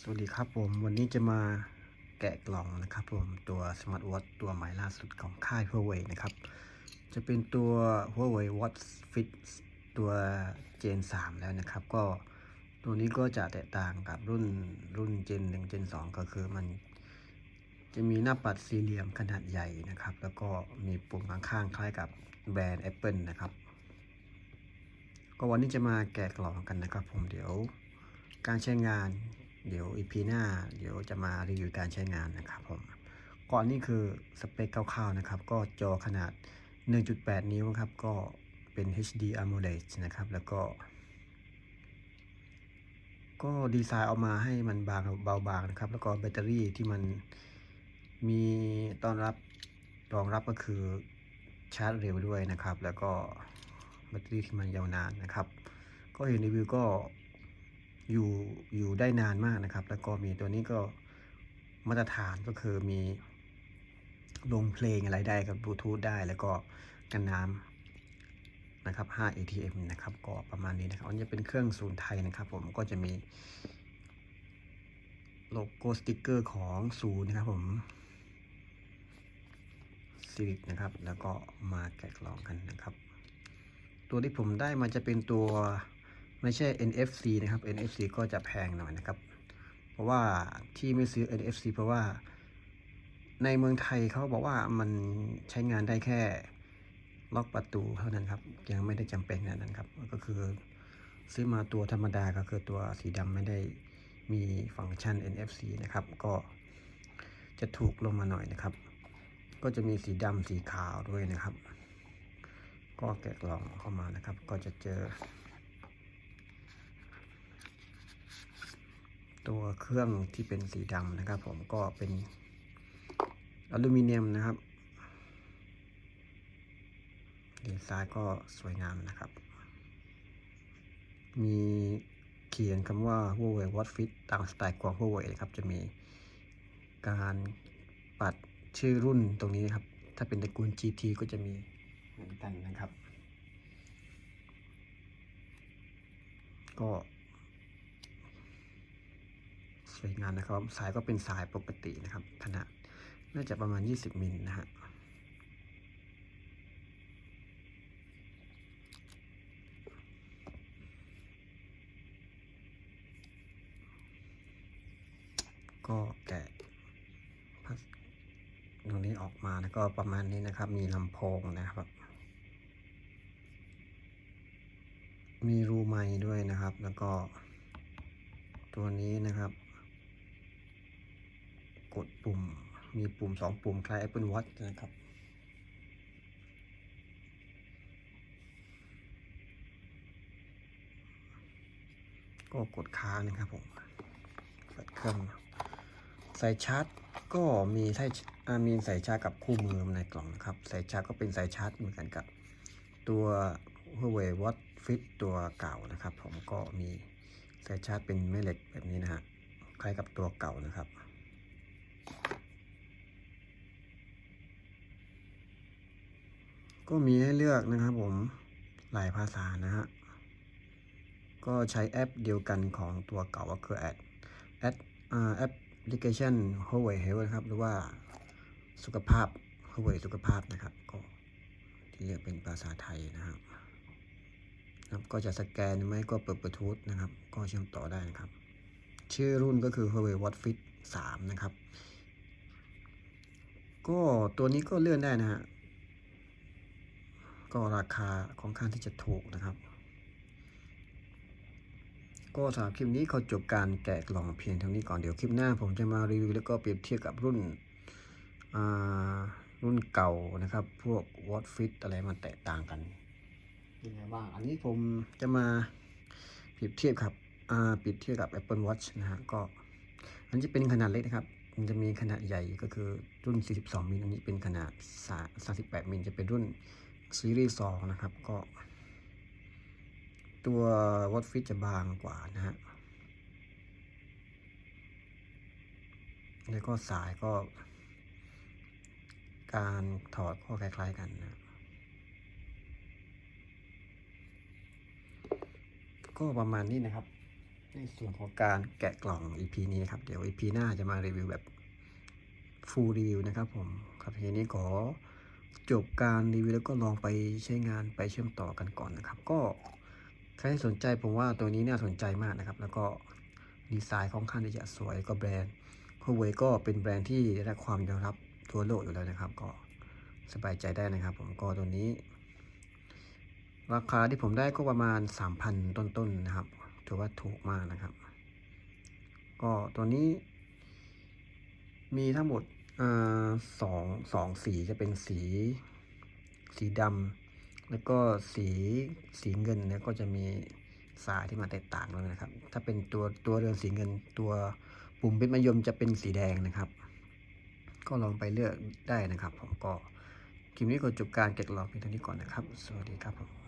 สวัสดีครับผมวันนี้จะมาแกะกล่องนะครับผมตัวสมาร์ทวอทตัวใหม่ล่าสุดของค่าย Huawei นะครับ จะเป็นตัว Huawei Watch Fit ตัว Gen 3 แล้วนะครับ ก็ตัวนี้ก็จะแตกต่างกับรุ่นรุ่น Gen 1 Gen 2 ก็คือมัน จะมีหน้าปัดสี่เหลี่ยมขนาดใหญ่นะครับ แล้วก็มีปุ่มข้างๆคล้ายกับแบรนด์ Apple นะครับ ก็วันนี้จะมาแกะกล่องกันนะครับผมเดี๋ยวการใช้งาน เดี๋ยวอีพีหน้าเดี๋ยวจะมารีวิวการใช้งานนะครับผมก่อนนี่คือสเปคคร่าวๆนะครับ ก็จอขนาด 1.8 นิ้วครับ ก็เป็น HD AMOLED นะครับ แล้วก็ ก็ดีไซน์ออกมาให้มันบางเบาบางนะครับ แล้วก็แบตเตอรี่ที่มันมีต้อนรับรองรับก็คือชาร์จเร็วด้วยนะครับ แล้วก็แบตเตอรี่ที่มันยาวนานนะครับ ก็เห็นรีวิวก็ อยู่อยู่ได้นานมากนะครับ แล้วก็มีตัวนี้ก็มาตรฐานก็คือมีลงเพลงอะไรได้กับบลูทูธได้แล้วก็กันน้ำนะครับ 5 ATM นะครับ ก็ประมาณนี้นะครับ อันนี้เป็นเครื่องศูนย์ไทยนะครับ ผมก็จะมีโลโก้สติกเกอร์ของศูนย์นะครับผมซีวิกนะครับ แล้วก็มาแกะกล่องกันนะครับ ตัวที่ผมได้มาจะเป็นตัว ไม่ใช่ NFC นะครับ NFC ก็จะแพงหน่อยนะครับ เพราะว่าที่ไม่ซื้อ NFC เพราะว่าในเมืองไทยเขาบอกว่ามันใช้งานได้แค่ล็อกประตูเท่านั้นครับ ยังไม่ได้จำเป็นขนาดนั้นครับ ก็คือซื้อมาตัวธรรมดาก็คือตัวสีดำไม่ได้มีฟังก์ชัน NFC นะครับ ก็จะถูกลงมาหน่อยนะครับ ก็จะมีสีดำสีขาวด้วยนะครับ ก็แกะกล่องเข้ามานะครับ ก็จะเจอ ตัวเครื่องที่เป็นสีดำนะครับ ผมก็เป็นอลูมิเนียมนะครับดีไซน์ก็สวยงามนะครับ มีเขียนคำว่า Huawei Watch Fit ตามสไตล์ของ Huawei นะครับ จะมีการปัดชื่อรุ่นตรงนี้นะครับ ถ้าเป็นตระกูล GT ก็จะมีเหมือนกันนะครับ ก็ วยงามนะครับ สายก็เป็นสายปกตินะครับ ขนาดน่าจะประมาณ 20 มิลนะฮะก็แกะพลาสตรงนี้ออกมาแล้วก็ประมาณนี้นะครับ มีลำโพงนะครับ มีรูไม้ด้วยนะครับ แล้วก็ตัวนี้นะครับ กดปุ่ม มีปุ่มสองปุ่มคล้าย Apple Watch นะครับ ก็กดค้างนะครับผมเปิดเครื่องใส่ชาร์จก็มีใส่อ่ามีใส่ชาร์จกับคู่มือในกล่องนะครับใส่ชาร์จก็เป็นสายชาร์จเหมือนกันกับตัว Huawei Watch Fit ตัวเก่านะครับ ผมก็มีสายชาร์จเป็นแม่เหล็กแบบนี้นะฮะคล้ายกับตัวเก่านะครับ ก็มีให้เลือกนะครับผมหลายภาษานะฮะ ก็ใช้แอปเดียวกันของตัวเก่าก็คือแอดแอดแอปพลิเคชัน Huawei Health นะครับ หรือว่าสุขภาพ Huawei สุขภาพนะครับ ก็ที่เรียกเป็นภาษาไทยนะครับครับ ก็จะสแกนไหมก็เปิดบลูทูธนะครับ ก็เชื่อมต่อได้นะครับ ชื่อรุ่นก็คือ Huawei Watch Fit 3 นะครับ ก็ตัวนี้ก็เลื่อนได้นะฮะ ก็ราคาค่อนข้างที่จะถูกนะครับ ก็สำหรับคลิปนี้เขาจบการแกะกล่องเพียงเท่านี้ก่อนเดี๋ยวคลิปหน้า ผมจะมารีวิวแล้วก็เปรียบเทียบกับรุ่นรุ่นเก่านะครับ พวก Watch Fit อะไรมันแตกต่างกันยังไงบ้างอันนี้ผมจะมาเปรียบเทียบครับเปรียบเทียบกับ Apple Watch นะฮะก็อันนี้เป็นขนาดเล็กนะครับมันจะมีขนาดใหญ่ก็คือรุ่น 42 มิล อันนี้เป็นขนาด 38 มิล จะเป็นรุ่น ซีรีส์2นะครับก็ ตัว Watch Fit จะบางกว่านะฮะแล้วก็สายก็ การถอดก็คล้าย ๆ กันนะก็ประมาณนี้นะครับ ในส่วนของการแกะกล่อง EP นี้นะครับ เดี๋ยว EP หน้าจะมารีวิวแบบ full review นะครับผม ครับทีนี้ขอ จบการรีวิวแล้วก็ลองไปใช้งานไปเชื่อมต่อกันก่อนนะครับ ก็ใครสนใจผมว่าตัวนี้น่าสนใจมากนะครับ แล้วก็ดีไซน์ค่อนข้างที่จะสวยก็แบรนด์ Huawei ก็เป็นแบรนด์ที่ได้รับความยอมรับทั่วโลกอยู่แล้วนะครับ ก็สบายใจได้นะครับ ผมก็ตัวนี้ ราคาที่ผมได้ก็ประมาณ 3,000 ต้นๆนนะครับถือว่าถูกมากนะครับ ก็ตัวนี้มีทั้งหมด สองสองสีจะเป็นสี สีดำแล้วก็สีสีเงินเนี่ยก็จะมีสายที่มาแตกต่างเลยนะครับ ถ้าเป็นตัวตัวเรือนสีเงิน ตัวปุ่มเป็นมะยมจะเป็นสีแดงนะครับ ก็ลองไปเลือกได้นะครับ ผมก็คลิปนี้ก็จบการแกะกล่องเพียงเท่านี้ก่อนนะครับ สวัสดีครับผม